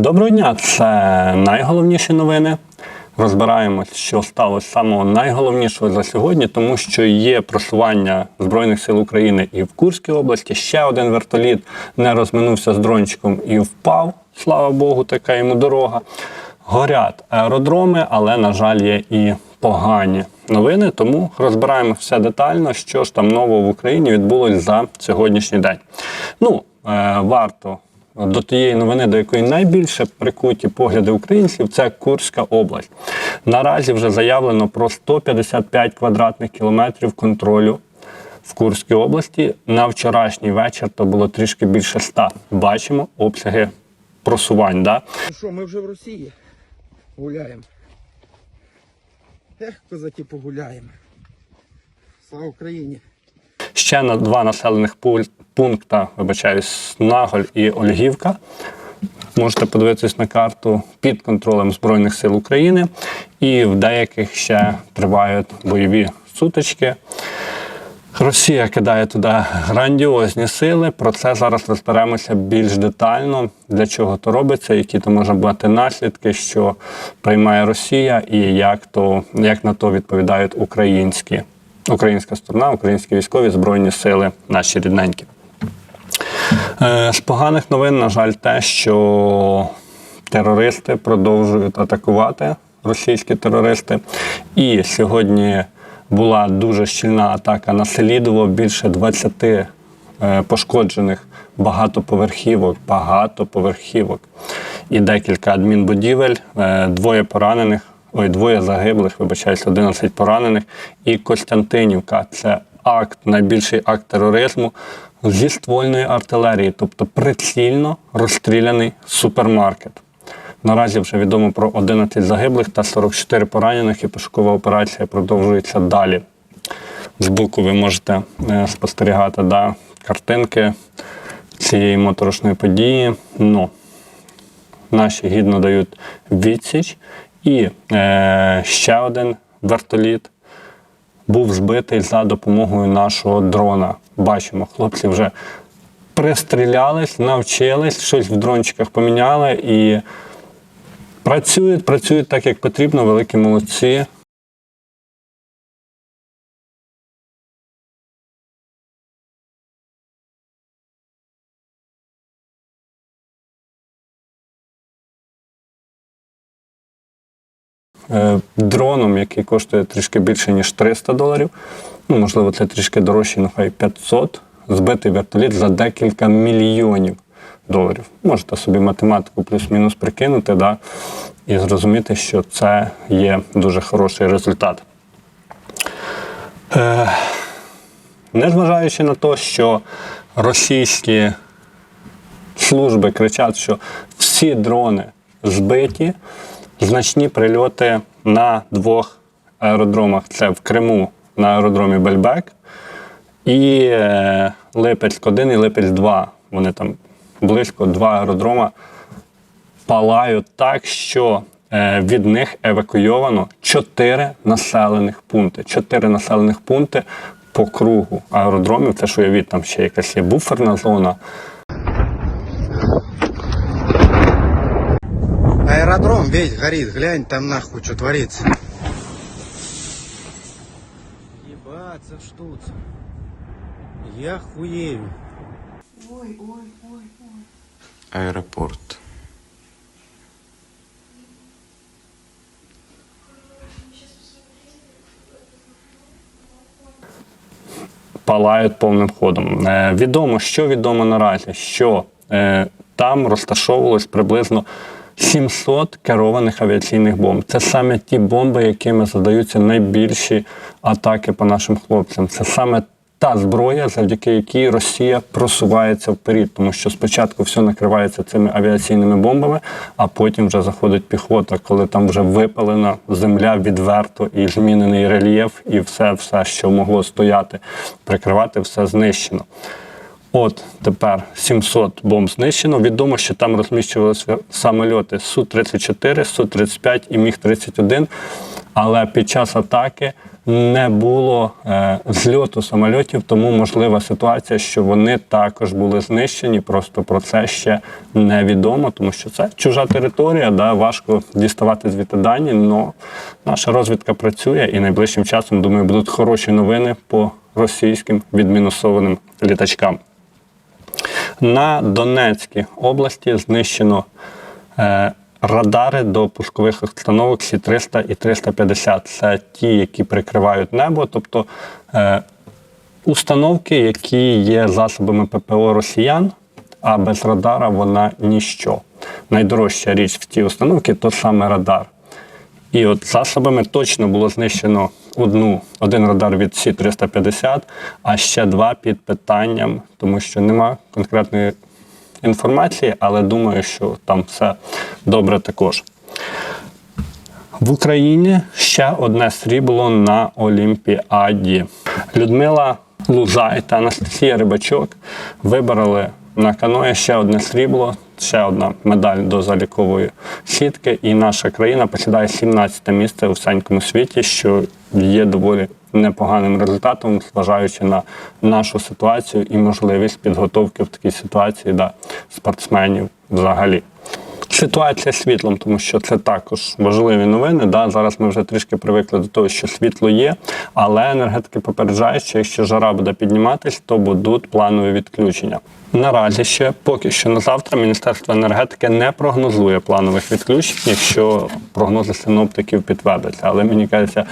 Доброго дня! Це найголовніші новини. Розбираємось, що сталося самого найголовнішого за сьогодні, тому що є просування Збройних сил України і в Курській області. Ще один вертоліт не розминувся з дрончиком і впав. Слава Богу, така йому дорога. Горять аеродроми, але, на жаль, є і погані новини. Тому розбираємо все детально, що ж там нового в Україні відбулось за сьогоднішній день. Ну, е, варто до тієї новини, до якої найбільше прикуті погляди українців, це Курська область. Наразі вже заявлено про 155 квадратних кілометрів контролю в Курській області. На вчорашній вечір то було трішки більше 100. Бачимо обсяги просувань. Да? Ну що, ми вже в Росії гуляємо. Ех, козаки погуляємо. Слава Україні! Ще на два населених пункта, вибачаюсь, Наголь і Ольгівка. Можете подивитись на карту під контролем Збройних сил України. І в деяких ще тривають бойові сутички. Росія кидає туди грандіозні сили. Про це зараз розберемося більш детально, для чого то робиться, які то можуть бути наслідки, що приймає Росія, і як, то, як на то відповідають українські, українська сторона, українські військові збройні сили, наші рідненькі. Е, З поганих новин, на жаль, те, що терористи продовжують атакувати російські терористи. І сьогодні була дуже щільна атака на Селідово, більше 20 е, пошкоджених багатоповерхівок, багатоповерхівок і декілька адмінбудівель, е, двоє поранених. Ой, двоє загиблих, вибачаюсь, 11 поранених. І Костянтинівка це акт, найбільший акт тероризму зі ствольної артилерії, тобто прицільно розстріляний супермаркет. Наразі вже відомо про 11 загиблих та 44 поранених, і пошукова операція продовжується далі. Збоку ви можете е, спостерігати да, картинки цієї моторошної події. Ну, наші гідно дають відсіч. І е, ще один вертоліт був збитий за допомогою нашого дрона. Бачимо, хлопці вже пристрілялись, навчились, щось в дрончиках поміняли і працюють, працюють так, як потрібно, великі молодці. Дроном, який коштує трішки більше, ніж 300 доларів. Ну, можливо, це трішки дорожче, ну хай 500. Збитий вертоліт за декілька мільйонів доларів. Можете собі математику плюс-мінус прикинути, да, і зрозуміти, що це є дуже хороший результат. Е, незважаючи на те, що російські служби кричать, що всі дрони збиті, значні прильоти на двох аеродромах. Це в Криму на аеродромі Бельбек і е, Липецьк 1 і Липецьк 2. Вони там близько два аеродрома палають так, що е, від них евакуйовано чотири населених пункти. Чотири населених пункти по кругу аеродромів. Це ж уявіть, там ще якась є буферна зона. Аеродром весь горит, глянь там нахуй, что творится. Ебаться в штуц. Я хуею. Аеропорт. палають повним ходом. Е, відомо, що відомо наразі, що е, там розташовувалось приблизно 700 керованих авіаційних бомб. Це саме ті бомби, якими задаються найбільші атаки по нашим хлопцям. Це саме та зброя, завдяки якій Росія просувається вперед, тому що спочатку все накривається цими авіаційними бомбами, а потім вже заходить піхота, коли там вже випалена земля відверто і змінений рельєф, і все, все, що могло стояти, прикривати, все знищено. От тепер 700 бомб знищено. Відомо, що там розміщувалися самольоти Су-34, Су-35 і Міг-31. але під час атаки не було е, зльоту самольотів, тому можлива ситуація, що вони також були знищені. Просто про це ще невідомо, тому що це чужа територія, да, важко діставати звідти дані. але наша розвідка працює і найближчим часом, думаю, будуть хороші новини по російським відмінусованим літачкам. На Донецькій області знищено е, радари до пускових установок Сі-300 і 350. Це ті, які прикривають небо, тобто е, установки, які є засобами ППО росіян, а без радара вона ніщо. Найдорожча річ в тій установці то саме радар. І от засобами точно було знищено одну, один радар від Сі-350, а ще два під питанням, тому що нема конкретної інформації, але думаю, що там все добре також. В Україні ще одне срібло на Олімпіаді. Людмила Лузай та Анастасія Рибачок вибороли на каное ще одне срібло, ще одна медаль до залікової сітки. І наша країна посідає 17 місце у всенькому світі, що є доволі непоганим результатом, зважаючи на нашу ситуацію і можливість підготовки в такій ситуації да, спортсменів взагалі. Ситуація з світлом, тому що це також важливі новини. Да? Зараз ми вже трішки привикли до того, що світло є, але енергетики попереджають, що якщо жара буде підніматись, то будуть планові відключення. Наразі ще поки що на завтра Міністерство енергетики не прогнозує планових відключень, якщо прогнози синоптиків підтвердяться. Але мені кажеться,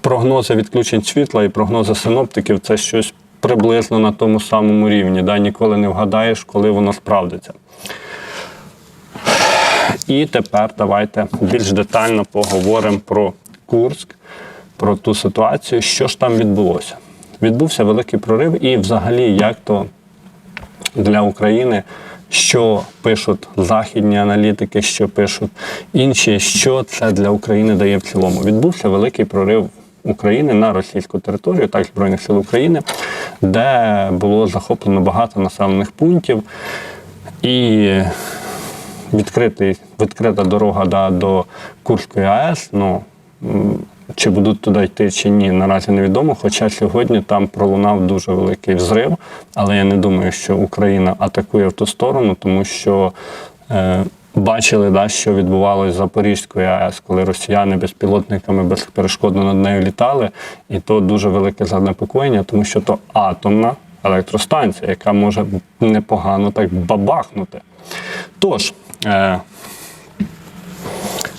прогнози відключень світла і прогнози синоптиків це щось приблизно на тому самому рівні. Да? Ніколи не вгадаєш, коли воно справдиться. І тепер давайте більш детально поговоримо про Курськ, про ту ситуацію, що ж там відбулося. Відбувся великий прорив, і взагалі, як то для України, що пишуть західні аналітики, що пишуть інші, що це для України дає в цілому. Відбувся великий прорив України на російську територію, так Збройних сил України, де було захоплено багато населених пунктів. І відкритий, відкрита дорога да, до Курської АЕС. Ну, чи будуть туди йти чи ні, наразі невідомо. Хоча сьогодні там пролунав дуже великий взрив, але я не думаю, що Україна атакує в ту сторону, тому що е, бачили, да, що відбувалося з Запорізькою АЕС, коли росіяни безпілотниками безперешкодно над нею літали, і то дуже велике занепокоєння, тому що то атомна електростанція, яка може непогано так бабахнути. Тож,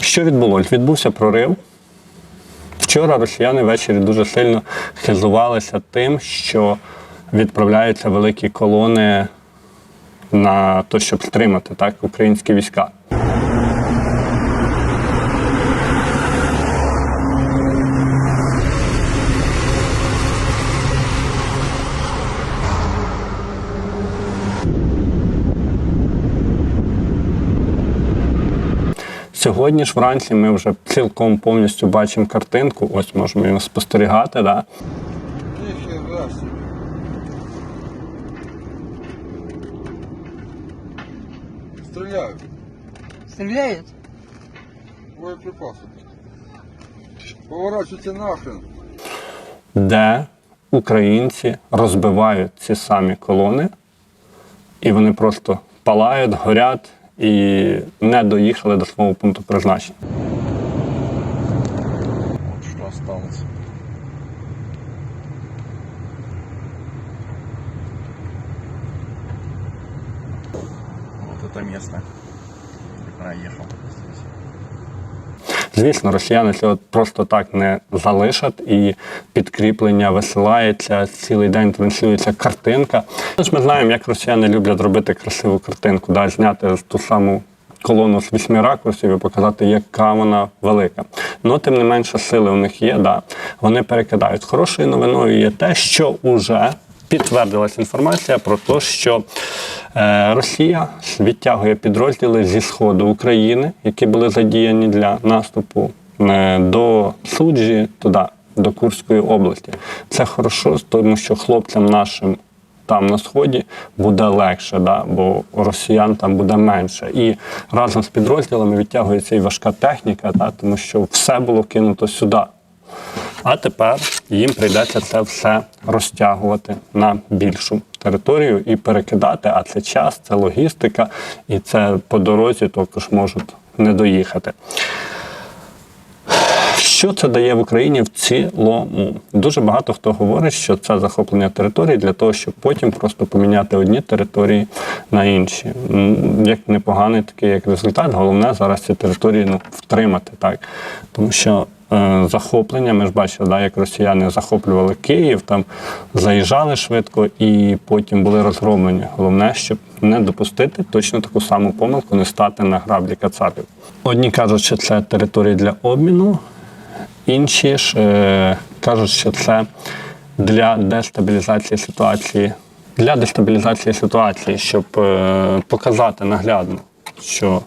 що відбулося? Відбувся прорив. Вчора росіяни ввечері дуже сильно хизувалися тим, що відправляються великі колони на те, щоб стримати так, українські війська. Сьогодні ж вранці ми вже цілком повністю бачимо картинку. Ось можемо її спостерігати. Да? Стреляют. Стреляют? Боеприпасы. Поворачивайте нахрен. де українці розбивають ці самі колони, і вони просто палають, горять і не доїхали до свого пункту призначення. От що осталось. Вот это место. Звісно, росіяни цього просто так не залишать, і підкріплення висилається цілий день транслюється картинка. Тож ми знаємо, як росіяни люблять робити красиву картинку, да, зняти ту саму колону з вісьми ракурсів і показати, яка вона велика. Ну, тим не менше, сили у них є, да. вони перекидають. Хорошою новиною є те, що уже підтвердилась інформація про те, що е, Росія відтягує підрозділи зі сходу України, які були задіяні для наступу е, до суджі, туди, до Курської області. Це хорошо, тому що хлопцям нашим там на сході буде легше, да, бо росіян там буде менше. І разом з підрозділами відтягується і важка техніка, да, тому що все було кинуто сюди. А тепер їм прийдеться це все розтягувати на більшу територію і перекидати. А це час, це логістика, і це по дорозі також можуть не доїхати. Що це дає в Україні в цілому? Дуже багато хто говорить, що це захоплення території для того, щоб потім просто поміняти одні території на інші. Як непоганий такий як результат, головне зараз ці території ну, втримати, так тому що. Е, Захоплення, ми ж бачили, да, як росіяни захоплювали Київ, там заїжджали швидко і потім були розгромлені. Головне, щоб не допустити точно таку саму помилку, не стати на граблі кацапів. Одні кажуть, що це території для обміну, Інші ж е, кажуть, що це для дестабілізації ситуації, для дестабілізації ситуації, щоб е, показати наглядно, що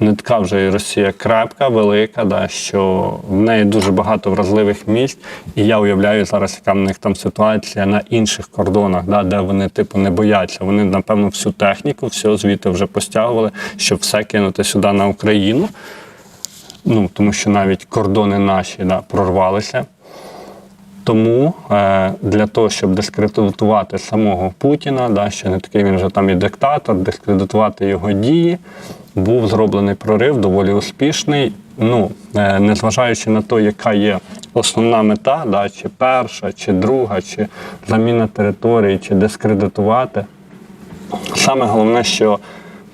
не така вже і Росія крепка, велика, да, що в неї дуже багато вразливих місць. І я уявляю зараз, яка в них там ситуація на інших кордонах, да, де вони типу не бояться. Вони, напевно, всю техніку, все звідти вже постягували, щоб все кинути сюди на Україну. Ну, тому що навіть кордони наші да, прорвалися. Тому е, для того, щоб дискредитувати самого Путіна, да, що не такий він вже там і диктатор, дискредитувати його дії, був зроблений прорив, доволі успішний. Ну, е, незважаючи на те, яка є основна мета, да, чи перша, чи друга, чи заміна території, чи дискредитувати. Саме головне, що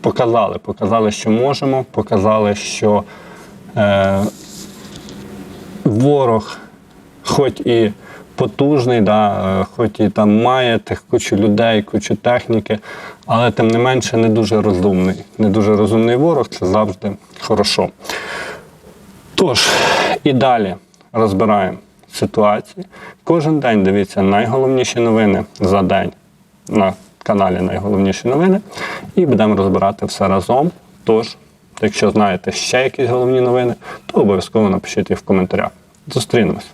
показали, показали, що можемо, показали, що е, ворог, хоч і потужний, да, е, хоч і там має тих кучу людей, кучу техніки, але тим не менше не дуже розумний. Не дуже розумний ворог це завжди хорошо. Тож, і далі розбираємо ситуації. Кожен день дивіться найголовніші новини за день на каналі Найголовніші новини. І будемо розбирати все разом. Тож, якщо знаєте ще якісь головні новини, то обов'язково напишіть їх в коментарях. Зустрінемось.